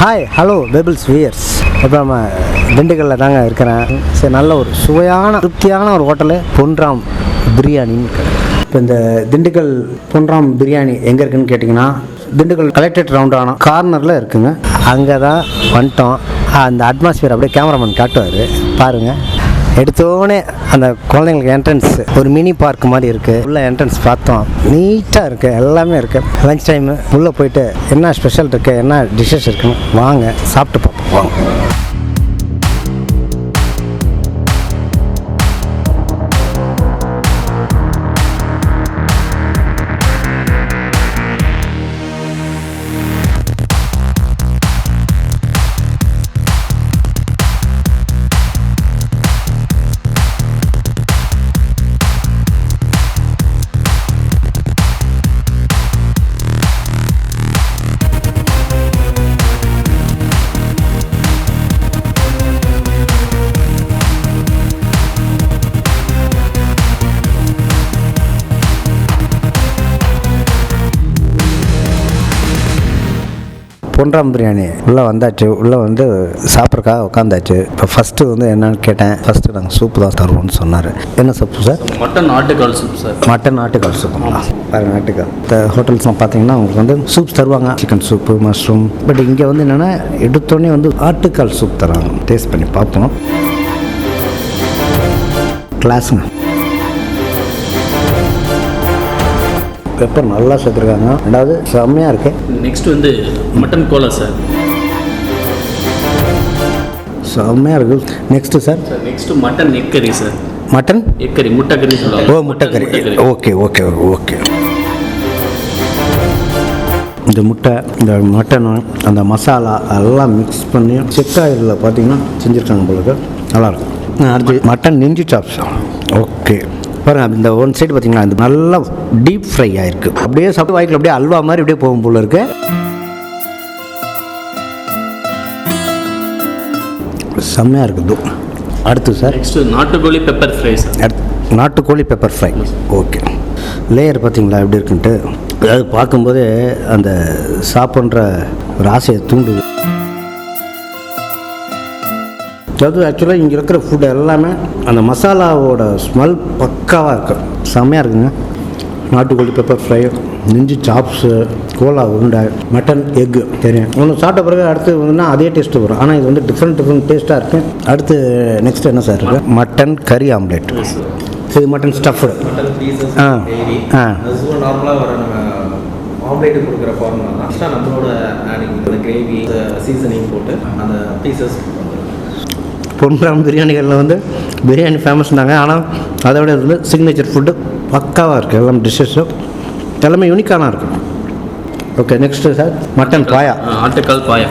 Hi hello payables wears இப்போ நம்ம திண்டுக்கல்லில் தாங்க இருக்கிறேன். சரி நல்ல ஒரு சுவையான திருப்தியான ஒரு ஹோட்டலு பொன்ராம் பிரியாணின்னு இப்போ இந்த திண்டுக்கல் பொன்ராம் பிரியாணி எங்கே இருக்குன்னு கேட்டிங்கன்னா திண்டுக்கல் கலெக்டரேட் ரவுண்டான கார்னரில் இருக்குங்க. அங்கே தான் வந்துட்டோம். அந்த அட்மாஸ்பியர் அப்படியே கேமராமேன் காட்டுவார். பாருங்கள் எடுத்தோடனே அந்த குழந்தைங்களுக்கு என்ட்ரன்ஸ் ஒரு மினி பார்க் மாதிரி இருக்குது உள்ள என்ட்ரன்ஸ் பார்த்தோம். நீட்டாக இருக்குது எல்லாமே இருக்குது லஞ்ச் டைமு உள்ளே போயிட்டு என்ன ஸ்பெஷல் இருக்குது என்ன டிஷ்ஷஸ் இருக்குன்னு வாங்க சாப்பிட்டு பார்ப்போம். வாங்க. பொன்ராம் பிரியாணி உள்ளே வந்தாச்சு. உள்ளே வந்து சாப்பிட்றக்காக உட்காந்தாச்சு இப்போ ஃபஸ்ட்டு வந்து என்னன்னு கேட்டேன். ஃபஸ்ட்டு நாங்கள் சூப்பு தான் தருவோம்னு சொன்னார். என்ன சூப்பு சார் மட்டன் ஆட்டுக்கால் சூப் சார் மட்டன் ஆட்டுக்கால் சூப்புங்களா பாருங்க ஆட்டுக்கால் இந்த ஹோட்டல்ஸ்லாம் பார்த்தீங்கன்னா உங்களுக்கு வந்து சூப் தருவாங்க. சிக்கன் சூப்பு மஷ்ரூம் பட் இங்கே வந்து என்னென்னா எடுத்தோடனே வந்து ஆட்டுக்கால் சூப் தராங்க. டேஸ்ட் பண்ணி பார்ப்போம் கிளாஸுங்க பெப்பர் நல்லா சேர்த்துருக்காங்க. ரெண்டாவது செம்மையாக இருக்குது நெக்ஸ்ட் வந்து மட்டன் கோலா சார் செம்மையாக இருக்குது next sir sir next mutton egg கறி சார் மட்டன் எக் கறி முட்டை கறி ஓ சொல்லுவாங்க முட்டைக்கறி. Okay okay okay. இந்த முட்டை இந்த மட்டனு அந்த மசாலா எல்லாம் மிக்ஸ் பண்ணி செக்காயில் பார்த்தீங்கன்னா செஞ்சுருக்காங்க உங்களுக்கு நல்லாயிருக்கும் அடுத்து மட்டன் நெஞ்சு சாப்ஸ் ஓகே. பாருங்க இந்த ஒன் சைடு பார்த்தீங்கன்னா இது நல்லா டீப் ஃப்ரை ஆயிருக்கு. அப்படியே சாப்பிட்டு வாய்க்கில் அப்படியே அல்வா மாதிரி அப்படியே போகும் போல இருக்கு. செம்மையாக இருக்குது அடுத்து சார் நாட்டுக்கோழி பெப்பர் ஃப்ரை சார் நாட்டுக்கோழி பெப்பர் ஃப்ரை ஓகே லேயர் பார்த்தீங்களா எப்படி இருக்குன்ட்டு? அதாவது பார்க்கும்போதே அந்த சாப்பிட்ற ஒரு ஆசையை தூண்டுது. அதாவது ஆக்சுவலாக இங்கே இருக்கிற ஃபுட் எல்லாமே அந்த மசாலாவோட ஸ்மெல் பக்காவாக இருக்கு. செம்மையாக இருக்குங்க. நாட்டுக்கோழி பெப்பர் ஃப்ரை நெஞ்சு சாப்ஸு கோலா உருண்டை மட்டன் எக்கு தெரியும். ஒன்று சாப்பிட்ட பிறகு அடுத்து வந்துன்னா அதே டேஸ்ட்டு வரும். ஆனால் இது வந்து டிஃப்ரெண்ட் டிஃப்ரெண்ட் டேஸ்ட்டாக இருக்குது அடுத்து நெக்ஸ்ட் என்ன சார் இருக்குது மட்டன் கறி ஆம்லேட் இது மட்டன் ஸ்டஃப்டு ஆ. ஆ. அது ஆம்லேட்டு கொடுக்குற ஃபார்முலா தான். நம்மளோட ஆடிங் கிரேவி சீசனிங் போட்டு அந்த பீசஸ் பொன்ராம் பிரியாணிகளில் வந்து பிரியாணி ஃபேமஸ்னாங்க ஆனால் அதை விட இது வந்து சிக்னேச்சர் ஃபுட்டு பக்காவாக இருக்குது எல்லாம் டிஷ்ஷஸும் எல்லாமே யூனிக்கான இருக்கும் okay next sir mutton paya ஆட்டுக்கால் பாயா.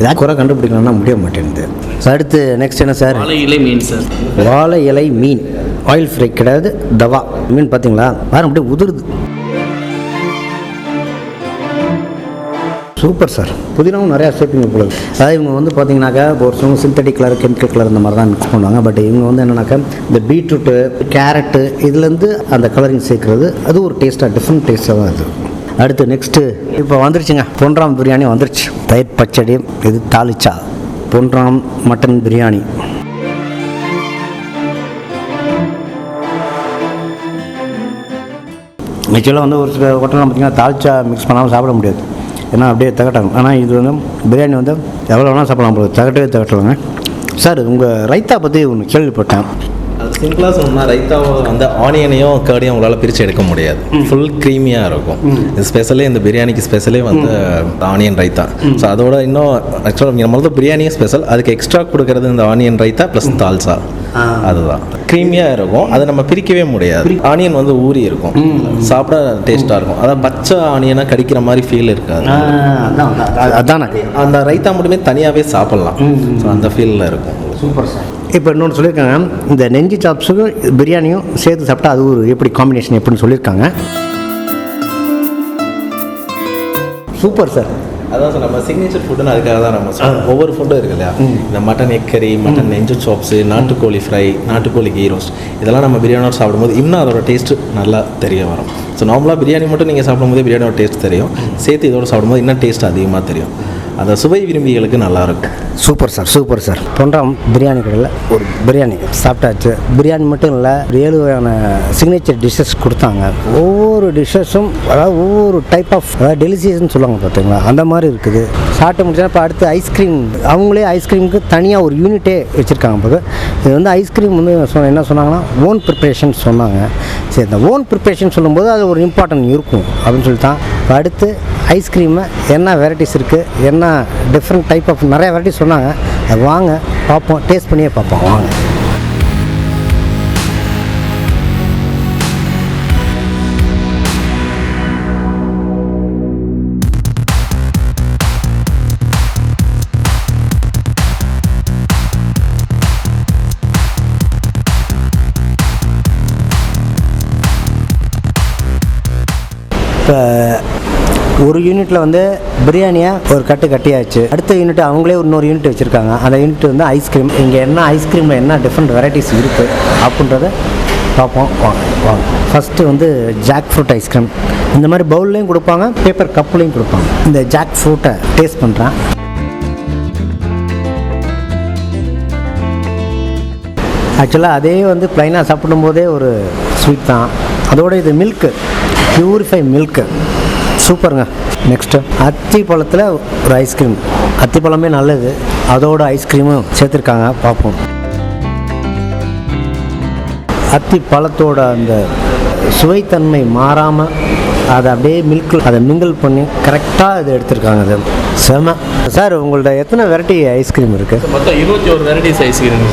ஏதாவது குறை கண்டுபிடிக்கணும்னா முடிய மாட்டேங்குது. அடுத்து நெக்ஸ்ட் என்ன சார் வாழை இலை மீன் சார் வாழை இலை மீன். ஆயில் ஃப்ரை கிடையாது தவா. மீன் பார்த்தீங்களா பாருங்க அப்படியே உதிருது. Super sir. புதினாவும் நிறையா சேர்ப்பீங்க போல அதாவது இவங்க வந்து பார்த்தீங்கன்னாக்கா இப்போ ஒரு சிலவங்க சிந்தட்டிக் கலர் கெமிக்கல் கலர் இந்த மாதிரி தான் மிக்ஸ் பண்ணுவாங்க. பட் இவங்க வந்து என்னன்னாக்கா இந்த பீட்ரூட்டு கேரட்டு இதுலேருந்து அந்த கலரிங் சேர்க்குறது அது ஒரு டேஸ்ட்டாக டிஃப்ரெண்ட் டேஸ்ட்டாக தான் இருக்குது அடுத்து நெக்ஸ்ட்டு இப்போ வந்துருச்சுங்க. பொன்றாம் பிரியாணி வந்துருச்சு. தயிர் பச்சடி இது தாளிச்சா. பொன்றாம் மட்டன் பிரியாணி. ஆக்சுவலாக வந்து ஒரு சில ஹோட்டலில் பார்த்தீங்கன்னா தாளிச்சா மிக்ஸ் பண்ணாமல் சாப்பிட முடியாது. ஏன்னா அப்படியே தகட்டாங்க. ஆனால் இது வந்து பிரியாணி வந்து எவ்வளோ வேணால் சாப்பிடலாம் போகிறது தகட்டவே தகட்டலாங்க. சார் உங்கள் ரைத்தா பற்றி ஒன்று கேள்விப்பட்டேன். சிம்பிளாக சொன்னால் ரைத்தாவை வந்து ஆனியனையும் கர்டையும் உங்களால் பிரித்து எடுக்க முடியாது. ஃபுல் க்ரீமியாக இருக்கும். ஸ்பெஷலே இந்த பிரியாணிக்கு ஸ்பெஷலே வந்து ஆனியன் ரைத்தா ஸோ அதோட இன்னும் ஆக்சுவலாக நம்மளது பிரியாணியும் ஸ்பெஷல் அதுக்கு எக்ஸ்ட்ரா கொடுக்கறது இந்த ஆனியன் ரைத்தா ப்ளஸ் தால்சா அதுதான். க்ரீமியாக இருக்கும். அதை நம்ம பிரிக்கவே முடியாது. ஆனியன் வந்து ஊறி இருக்கும். சாப்பிட டேஸ்ட்டாக இருக்கும். அதான் பச்சை ஆனியனாக கடிக்கிற மாதிரி ஃபீல் இருக்காது. அதான் அந்த ரைத்தா மட்டுமே தனியாகவே சாப்பிட்லாம். ஸோ அந்த ஃபீலில் இருக்கும். Super sir. இப்போ இன்னொன்று சொல்லியிருக்காங்க. இந்த நெஞ்சு சாப்ஸுக்கும் பிரியாணியும் சேர்த்து சாப்பிட்டா அது ஒரு எப்படி காம்பினேஷன் எப்படின்னு சொல்லியிருக்காங்க. சூப்பர் சார் அதான் சார் நம்ம சிக்னேச்சர் ஃபுட்டுன்னு அதுக்காக தான் நம்ம. ஒவ்வொரு ஃபுட்டும் இருக்கு இல்லையா? இந்த மட்டன் எக் கறி மட்டன் நெஞ்சு சாப்ஸு நாட்டுக்கோழி ஃப்ரை நாட்டுக்கோழி கீ ரோஸ்ட் இதெல்லாம் நம்ம பிரியாணியோட சாப்பிடும்போது இன்னும் அதோட டேஸ்ட்டு நல்லா தெரிய வரும். ஸோ நார்மலாக பிரியாணி மட்டும் நீங்கள் சாப்பிடும்போது பிரியாணியோட டேஸ்ட் தெரியும். சேர்த்து இதோட சாப்பிடும்போது இன்னும் டேஸ்ட் அதிகமாக தெரியும். அந்த சுவை விரும்பிகளுக்கு நல்லா இருக்கும் சூப்பர் சார் சூப்பர் சார். தொண்டாம் பிரியாணி கடையில் ஒரு பிரியாணி சாப்பிட்டாச்சு. பிரியாணி மட்டும் இல்லை ஏழு வகையான சிக்னேச்சர் டிஷ்ஷஸ் கொடுத்தாங்க. ஒவ்வொரு டிஷ்ஷஸும் அதாவது ஒவ்வொரு டைப் ஆஃப் அதாவது டெலிசியஸ்ன்னு சொல்லுவாங்க பார்த்தீங்களா அந்த மாதிரி இருக்குது. சாப்பிட்டு முடிச்சா இப்போ அடுத்து ஐஸ்கிரீம் அவங்களே ஐஸ்கிரீமுக்கு தனியாக ஒரு யூனிட்டே வச்சுருக்காங்க போது இது வந்து ஐஸ்கிரீம் வந்து என்ன சொன்னாங்கன்னா ஓன் ப்ரிப்ரேஷன் சொன்னாங்க. சரி இந்த ஓன் ப்ரிப்ரேஷன் சொல்லும்போது அது ஒரு இம்பார்ட்டன்ட் இருக்கும் அப்படின்னு சொல்லிட்டு தான் இப்போ அடுத்து ஐஸ்கிரீமை என்ன வெரைட்டிஸ் இருக்குது என்ன டிஃப்ரெண்ட் டைப் ஆஃப் நிறைய வெரைட்டிஸ் சொன்னாங்க. அது வாங்க பார்ப்போம் டேஸ்ட் பண்ணியே பார்ப்போம். வாங்க. இப்போ ஒரு யூனிட்டில் வந்து பிரியாணியை ஒரு கட்டு கட்டியாச்சு. அடுத்த யூனிட் அவங்களே இன்னொரு யூனிட் வச்சுருக்காங்க. அந்த யூனிட் வந்து ஐஸ்கிரீம் இங்கே என்ன ஐஸ்கிரீமில் என்ன டிஃப்ரெண்ட் வெரைட்டிஸ் இருக்குது அப்படின்றத பார்ப்போம். வாங்க வாங்க ஃபஸ்ட்டு வந்து ஜாக் ஃப்ரூட் ஐஸ்கிரீம் இந்த மாதிரி பவுல்லையும் கொடுப்பாங்க பேப்பர் கப்புலையும் கொடுப்பாங்க. இந்த ஜாக் ஃப்ரூட்டை டேஸ்ட் பண்ணுறேன் ஆக்சுவலாக அதே வந்து ப்ளைனாக சாப்பிடும்போதே ஒரு ஸ்வீட் தான். அதோட இது மில்க்கு பியூரிஃபை மில்க்கு சூப்பருங்க. நெக்ஸ்ட்டு அத்தி பழத்தில் ஒரு ஐஸ்கிரீம் அத்தி பழமே நல்லது அதோட ஐஸ்கிரீமும் சேர்த்துருக்காங்க. பார்ப்போம். அத்தி பழத்தோட அந்த சுவைத்தன்மை மாறாமல் அதை அப்படியே மில்கில் அதை மிங்கிள் பண்ணி கரெக்டாக இது எடுத்திருக்காங்க அது. செம. சார் உங்கள்ட்ட எத்தனை வெரைட்டி ஐஸ்கிரீம் இருக்குது மொத்தம் இருபத்தி ஒரு வெரைட்டிஸ் ஐஸ்கிரீம்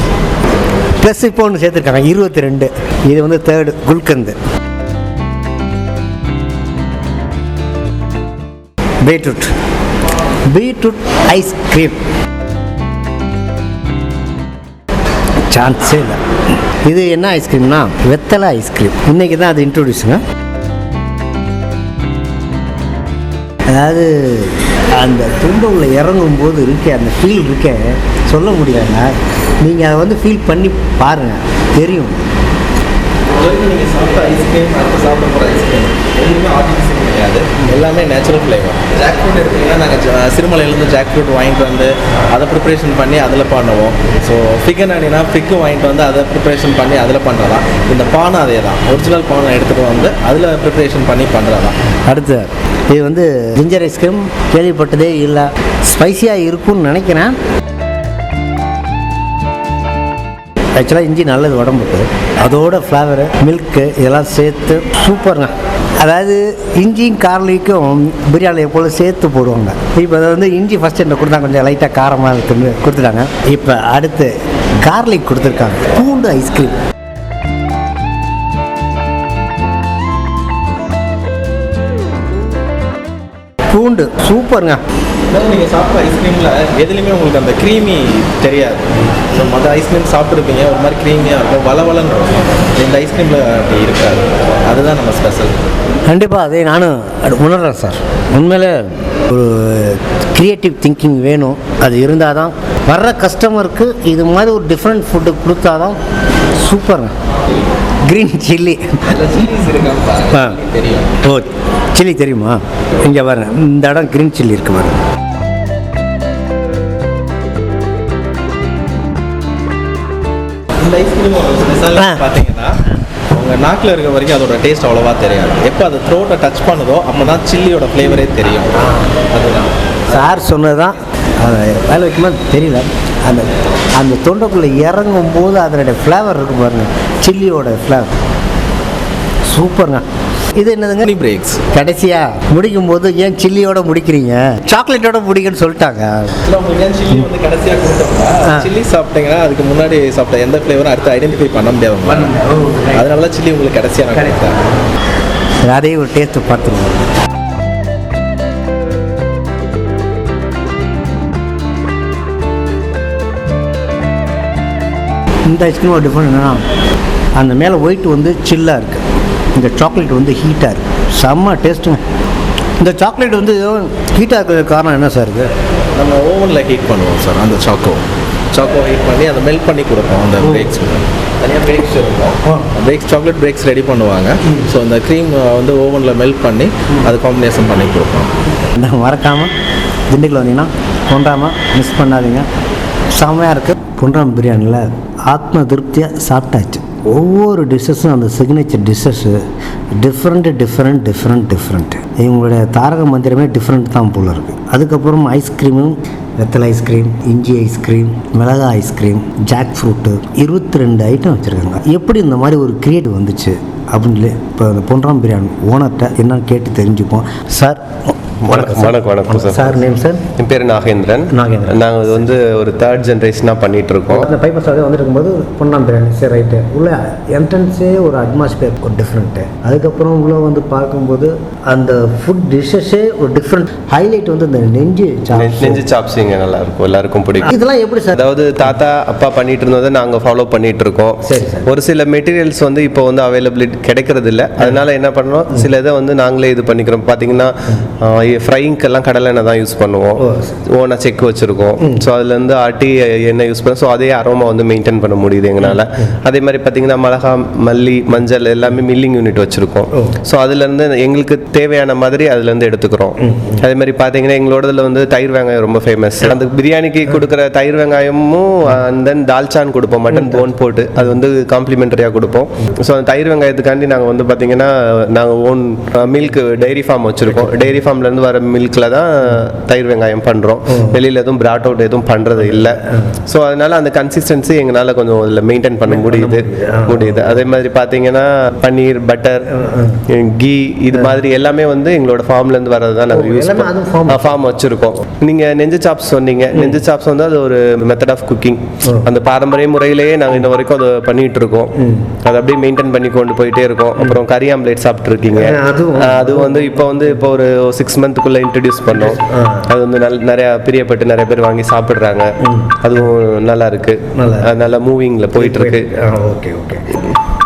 ப்ளஸ் இப்போ ஒன்று சேர்த்துருக்காங்க. இருபத்தி ரெண்டு இது வந்து third gulkand beetroot beetroot ice cream சான்ஸே இல்லை. இது என்ன ஐஸ்கிரீம்னா வெத்தலை ஐஸ்கிரீம் இன்னைக்கு தான் அது இன்ட்ரோடியூஸுங்க அதாவது அந்த துண்டவுல இறங்கும் போது இருக்கே அந்த ஃபீல் இருக்கே சொல்ல முடியாதுங்க நீங்கள் அதை வந்து ஃபீல் பண்ணி பாருங்கள் தெரியும். நீங்கள் சாப்பிட்ட ஐஸ்கிரீம் அடுத்து சாப்பிட போகிற ஐஸ்கிரீம் எதுவுமே ஆர்டிஃபிஷியல் கிடையாது எல்லாமே நேச்சுரல் ஃப்ளேவர் ஜாக் ஃப்ரூட் எடுத்தீங்கன்னா நாங்கள் சிறுமலையிலேருந்து ஜாக் ஃப்ரூட் வாங்கிட்டு வந்து அதை ப்ரிப்பரேஷன் பண்ணி அதில் பண்ணுவோம். ஸோ ஃபிகன் அடினா ஃபிக்கு வாங்கிட்டு வந்து அதை ப்ரிப்பரேஷன் பண்ணி அதில் பண்ணுறதா இந்த பானை அதே தான் ஒரிஜினல் பானை எடுத்துகிட்டு வந்து அதில் ப்ரிப்பரேஷன் பண்ணி பண்ணுறதா அடுத்து. இது வந்து ஜிஞ்சர் ஐஸ்கிரீம் கேள்விப்பட்டதே இல்லை. ஸ்பைசியாக இருக்கும்னு நினைக்கிறேன். ஆக்சுவலாக இஞ்சி நல்லது உடம்புக்கு. அதோட ஃப்ளேவரு மில்க்கு இதெல்லாம் சேர்த்து சூப்பருங்க அதாவது இஞ்சியும் கார்லிக்கும் பிரியாணி போல் சேர்த்து போடுவாங்க. இப்போ அதை வந்து இஞ்சி ஃபஸ்ட் என்ன கொடுத்தா கொஞ்சம் லைட்டாக காரமாக இருக்குன்னு கொடுத்துட்டாங்க. இப்போ அடுத்து கார்லிக் கொடுத்துருக்காங்க. பூண்டு ஐஸ்கிரீம் பூண்டு சூப்பருங்க. நீங்கள் சாப்பிட்ட ஐஸ்கிரீமில் எதுலேயுமே உங்களுக்கு அந்த க்ரீமி தெரியாது. ஸோ மற்ற ஐஸ்கிரீம் சாப்பிட்ருப்பீங்க ஒரு மாதிரி க்ரீமியாக இருக்கும். வளவலன்னு இருக்கும். இந்த ஐஸ்கிரீமில் அப்படி இருக்காது. அதுதான் நம்ம ஸ்பெஷல் கண்டிப்பாக அதை நானும் உணர்றேன் சார். உண்மையிலே ஒரு க்ரியேட்டிவ் திங்கிங் வேணும். அது இருந்தால் தான் வர்ற கஸ்டமருக்கு இது மாதிரி ஒரு டிஃப்ரெண்ட் ஃபுட்டு கொடுத்தா தான் சூப்பருங்க க்ரீன் சில்லி ஆ. தெரியும். ஓ சில்லி தெரியுமா? இங்கே பாருங்க. இந்த இடம் க்ரீன் சில்லி இருக்கு பாருங்க. இந்த ஐஸ்கிரீம். பார்த்தீங்கன்னா உங்கள் நாக்கில் இருக்க வரைக்கும் அதோட டேஸ்ட் அவ்வளோவா தெரியாது. எப்போ அது த்ரோட்டை டச் பண்ணுதோ அப்போ தான் சில்லியோட ஃப்ளேவரே தெரியும். அதுதான். சார் சொன்னது தான் வேலை வைக்கும்போது தெரியல. அந்த அந்த தொண்டைக்குள்ளே இறங்கும் போது அதனுடைய ஃப்ளேவர் இருக்கு பாருங்க. சில்லியோட ஃப்ளேவர் சூப்பருங்க இது என்னதுங்க? பிரேக்ஸ் கடைசியா முடிக்கும் போது ஏன் சில்லியோட முடிக்கிறீங்க? சாக்லேட்டோட முடிக்கன்னு சொல்லிட்டாங்க. சில்லி வந்து கடைசியாக கொடுத்தோம்னா. சில்லி சாப்பிட்டீங்கன்னா அதுக்கு முன்னாடி சாப்பிட்ட எந்த ஃப்ளேவரும் அடுத்து ஐடென்டிஃபை பண்ண முடியாது. அதனால தான் சில்லி உங்களுக்கு கடைசியாக கொடுத்தேன். அதையும் ஒரு டேஸ்ட்டு பார்த்துருவோம் இந்த ஐஸ்கிரீம் டிஃப்ரெண்ட் என்னன்னா அந்த மேலே ஒயிட் வந்து சில்லாக இருக்குது இந்த சாக்லேட் வந்து ஹீட்டாக இருக்குது செம்ம டேஸ்ட்டுங்க இந்த சாக்லேட் வந்து ஹீட்டாக இருக்கிறதுக்கு காரணம் என்ன சார் இது? நம்ம ஓவனில் ஹீட் பண்ணுவோம் சார் அந்த சாக்கோ சாக்கோ ஹீட் பண்ணி அதை மெல்ட் பண்ணி கொடுப்போம் அந்த பிரேக்ஸ் தனியாக பிரேக்ஸ் இருக்கும். பிரேக்ஸ் சாக்லேட் பிரேக்ஸ் ரெடி பண்ணுவாங்க. ஸோ அந்த க்ரீம் வந்து ஓவனில் மெல்ட் பண்ணி அது காம்பினேஷன் பண்ணி கொடுப்போம். மறக்காமல் திண்டுக்கல் வந்தீங்கன்னா கொண்டாமல் மிஸ் பண்ணாதீங்க. செம்மையாக இருக்குது பொன்றாம் பிரியாணியில் ஆத்ம திருப்தியாக சாப்பிட்டாச்சு. ஒவ்வொரு டிஷ்ஷஸும் அந்த signature dishes different different different different இவங்களுடைய தாரக மந்திரமே டிஃப்ரெண்ட் தான் போல் இருக்குது அதுக்கப்புறம் ஐஸ்கிரீமும் வெத்தலை ஐஸ்கிரீம் இஞ்சி ஐஸ்கிரீம் மிளகா ஐஸ்கிரீம் ஜாக் ஃப்ரூட்டு இருபத்தி ரெண்டு ஐட்டம் வச்சுருக்காங்க. எப்படி இந்த மாதிரி ஒரு கிரியேட் வந்துச்சு? அப்படின்னு இப்போ அந்த பொன்றாம் பிரியாணி ஓனர்கிட்ட என்னன்னு கேட்டு தெரிஞ்சுப்போம். சார் வணக்கம் வணக்கம் வணக்கம் சார். Sir name sir? என் பேர் நாகேந்திரன். நாகேந்திரன். நாங்கள் வந்து ஒரு தேர்ட் ஜென்ரேஷனாக பண்ணிட்டு இருக்கோம் அந்த பைப்பர் சாதம் வந்துட்டு இருக்கும்போது பொன்னாம் பிரியாணி சரி ரைட்டு உள்ள என்ட்ரன்ஸே ஒரு அட்மாஸ்பியர் ஒரு டிஃப்ரெண்ட்டு அதுக்கப்புறம் உள்ள வந்து பார்க்கும்போது அந்த ஃபுட் டிஷ்ஷஸே ஒரு டிஃப்ரெண்ட் ஹைலைட் வந்து இந்த நெஞ்சு நெஞ்சு சாப்ஸ் இங்கே நல்லா இருக்கும் எல்லாருக்கும் பிடிக்கும். இதெல்லாம் எப்படி சார்? அதாவது தாத்தா அப்பா பண்ணிட்டு இருந்ததை நாங்கள் ஃபாலோ பண்ணிட்டு இருக்கோம் சரி, சரி. ஒரு சில மெட்டீரியல்ஸ் வந்து இப்போ வந்து அவைலபிலிட்டி கிடைக்கிறது இல்ல அதனால என்ன பண்ணுறோம் சில இதை வந்து நாங்களே இது பண்ணிக்கிறோம். பார்த்தீங்கன்னா ஃப்ரைங்க்கெல்லாம் கடலை எண்ணெய் தான் யூஸ் பண்ணுவோம். ஓனாக செக் வச்சுருக்கோம். ஸோ அதுலேருந்து ஆட்டி எண்ணெய் யூஸ் பண்ணோம் ஸோ அதே அரோமா வந்து மெயின்டைன் பண்ண முடியுது எங்களால். அதே மாதிரி பார்த்தீங்கன்னா மிளகா மல்லி மஞ்சள் எல்லாமே மில்லிங் யூனிட் வச்சுருக்கோம். ஸோ அதுலேருந்து எங்களுக்கு தேவையான மாதிரி அதுலேருந்து எடுத்துக்கிறோம். அதே மாதிரி பார்த்தீங்கன்னா எங்களோடதுல வந்து தயிர் வெங்காயம் ரொம்ப ஃபேமஸ் அந்த பிரியாணிக்கு கொடுக்குற தயிர் வெங்காயமும் அண்ட் தென் தால்ச்சான் கொடுப்போம் மட்டன் போன் போட்டு. அது வந்து காம்ப்ளிமெண்டரியாக கொடுப்போம். ஸோ அந்த தயிர் வெங்காயத்துக்காண்டி நாங்கள் வந்து பார்த்தீங்கன்னா நாங்கள் ஓன் மில்க் டைரி ஃபார்ம் வச்சுருக்கோம். டைரி ஃபார்ம்லேருந்து வர மில்கில் தான் தயிர் வெங்காயம் பண்ணுறோம் வெளியில் எதுவும் பிராட் அவுட் எதுவும் பண்ணுறது இல்லை. ஸோ அதனால அந்த கன்சிஸ்டன்சி எங்களால் கொஞ்சம் இதில் மெயின்டைன் பண்ண முடியுது. முடியுது. அதே மாதிரி பார்த்தீங்கன்னா பன்னீர் பட்டர் கீ இது மாதிரி எல்லாமே வந்து எங்களோட ஃபார்ம்லேருந்து வர்றது தான் நாங்கள் யூஸ். ஃபார்ம் வச்சுருக்கோம். நீங்கள் நெஞ்சு சாப்ஸ் சொன்னீங்க. நெஞ்சு சாப்ஸ் வந்து அது ஒரு மெத்தட் ஆஃப் குக்கிங் அந்த பாரம்பரிய முறையிலேயே நாங்கள் இன்ன வரைக்கும் அதை பண்ணிட்டு இருக்கோம். அதை அப்படியே மெயின்டைன் பண்ணி கொண்டு போயிட்டே இருக்கோம். அப்புறம் கறி ஆம்லேட் சாப்பிட்ருக்கீங்க. அது வந்து இப்போ வந்து இப்போ ஒரு சிக்ஸ் மந்த்துக்குள்ளே இன்ட்ரடியூஸ் பண்ணோம். அது வந்து நல்ல நிறைய பிரியப்பட்டு நிறைய பேர் வாங்கி சாப்பிட்றாங்க. அதுவும் நல்லா இருக்கு. நல்லா அது நல்லா மூவிங்கில் போயிட்டு இருக்கு. Okay okay.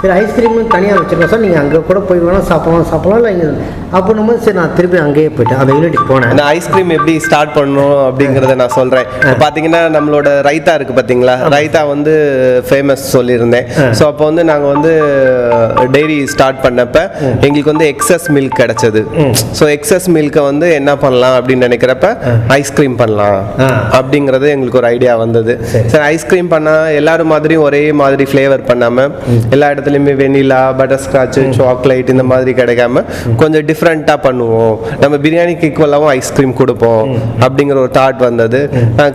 சரி ஐஸ்கிரீம் தனியாக வச்சுருக்கோம். சார் நீங்கள் அங்கே கூட போய் வேணால் சாப்பிடலாம். சாப்பிடலாம் இல்லை இங்கே அப்படின்னும் சரி நான் திருப்பி அங்கேயே போயிட்டேன் அந்த யூனிட்டுக்கு போனேன். அந்த ஐஸ்கிரீம் எப்படி ஸ்டார்ட் பண்ணணும் அப்படிங்கிறத நான் சொல்கிறேன் பார்த்தீங்கன்னா நம்மளோட ரைத்தா இருக்குது பார்த்தீங்களா ரைத்தா வந்து ஃபேமஸ் சொல்லியிருந்தேன். ஸோ அப்போ வந்து நாங்கள் வந்து டெய்ரி ஸ்டார்ட் பண்ணப்ப எங்களுக்கு வந்து எக்ஸஸ் மில்க் கிடைச்சது. ஸோ எக்ஸஸ் மில்கை வந்து என்ன பண்ணலாம் அப்படின்னு நினைக்கிறப்ப ஐஸ்கிரீம் பண்ணலாம். அப்படிங்கிறது எங்களுக்கு ஒரு ஐடியா வந்தது. சரி. ஐஸ்கிரீம் பண்ணால் எல்லாரும் மாதிரியும் ஒரே மாதிரி ஃப்ளேவர் பண்ணாமல் எல்லா இடத்துலையுமே வெனிலா பட்டர் ஸ்காட்ச் சாக்லேட் இந்த மாதிரி கிடைக்காம கொஞ்சம் டிஃப்ரெண்ட்டாக பண்ணுவோம். நம்ம பிரியாணிக்கு ஈக்குவலாகவும் ஐஸ்கிரீம் கொடுப்போம் அப்படிங்கிற ஒரு தாட் வந்தது.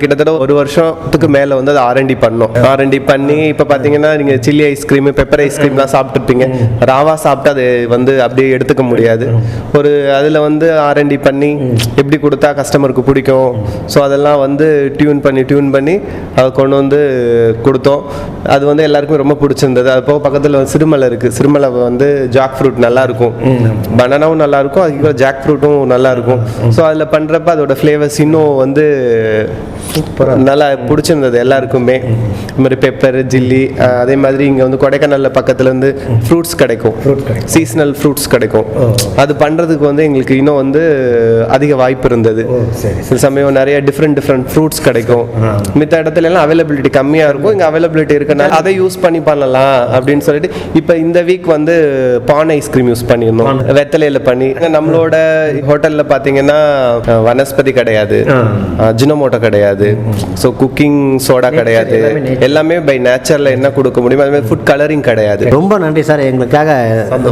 கிட்டத்தட்ட ஒரு வருஷத்துக்கு மேலே வந்து அதை ஆர்என்டி பண்ணோம். ஆர்என்டி பண்ணி இப்போ பார்த்தீங்கன்னா நீங்கள் சில்லி ஐஸ்கிரீம் பெப்பர் ஐஸ்கிரீம்லாம் சாப்பிட்டுருப்பீங்க. ராவா சாப்பிட்டு அது வந்து அப்படியே எடுத்துக்க முடியாது. ஒரு அதில் வந்து ஆர்என்டி பண்ணி எப்படி கொடுத்தா கஸ்டமருக்கு பிடிக்கும்? ஸோ அதெல்லாம் வந்து டியூன் பண்ணி டியூன் பண்ணி அதை கொண்டு வந்து கொடுத்தோம். அது வந்து எல்லாருக்குமே ரொம்ப பிடிச்சிருந்தது. அது போக பக்கத்தில் சிறுமலை இருக்குது சிறுமலை வந்து ஜாக் ஃப்ரூட் நல்லா இருக்கும் பனானாவும் நல்லா இருக்கும் அதுக்கு ஜாக் ஃப்ரூட்டும் நல்லா இருக்கும் ஸோ அதில் பண்ணுறப்ப அதோட ஃப்ளேவர்ஸ் இன்னும் வந்து நல்லா பிடிச்சிருந்தது எல்லாருக்குமே. இது மாதிரி பெப்பர் ஜில்லி அதே மாதிரி இங்கே வந்து கொடைக்கானல்ல பக்கத்துல இருந்து ஃப்ரூட்ஸ் கிடைக்கும். சீசனல் ஃப்ரூட்ஸ் கிடைக்கும். அது பண்ணுறதுக்கு வந்து எங்களுக்கு இன்னும் வந்து அதிக வாய்ப்பு இருந்தது. சில சமயம் நிறைய டிஃப்ரெண்ட் டிஃப்ரெண்ட் ஃப்ரூட்ஸ் கிடைக்கும். மித்த இடத்துல எல்லாம் அவைலபிலிட்டி கம்மியாக இருக்கும். இங்கே அவைலபிலிட்டி இருக்கனால அதை யூஸ் பண்ணி பண்ணலாம் அப்படின்னு சொல்லிட்டு இப்போ இந்த வீக் வந்து பான் ஐஸ்கிரீம் யூஸ் பண்ணியிருந்தோம். வெத்தலையில் பண்ணி. நம்மளோட ஹோட்டலில் பார்த்தீங்கன்னா வனஸ்பதி கிடையாது. ஜினோமோட்டோ கிடையாது. ஸோ குக்கிங் சோடா கிடையாது. எல்லாமே பை நேச்சரில் என்ன கொடுக்க முடியும் அது மாதிரி ஃபுட் கலரிங் கிடையாது. ரொம்ப நன்றி சார். எங்களுக்காக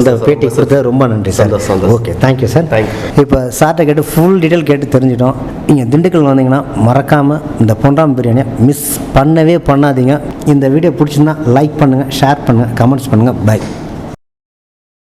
இந்த பேட்டி கொடுத்தது ரொம்ப நன்றி சார். ஓகே தேங்க்யூ சார் இப்போ சார்கிட்ட கேட்டு ஃபுல் டீட்டெயில் கேட்டு தெரிஞ்சிட்டோம். நீங்கள் திண்டுக்கல் வந்தீங்கன்னா மறக்காமல் இந்த பொன்றாம் பிரியாணியை மிஸ் பண்ணவே பண்ணாதீங்க. இந்த வீடியோ பிடிச்சிருந்தா லைக் பண்ணுங்கள் ஷேர் பண்ணுங்கள் கமெண்ட்ஸ் பண்ணுங்கள் பை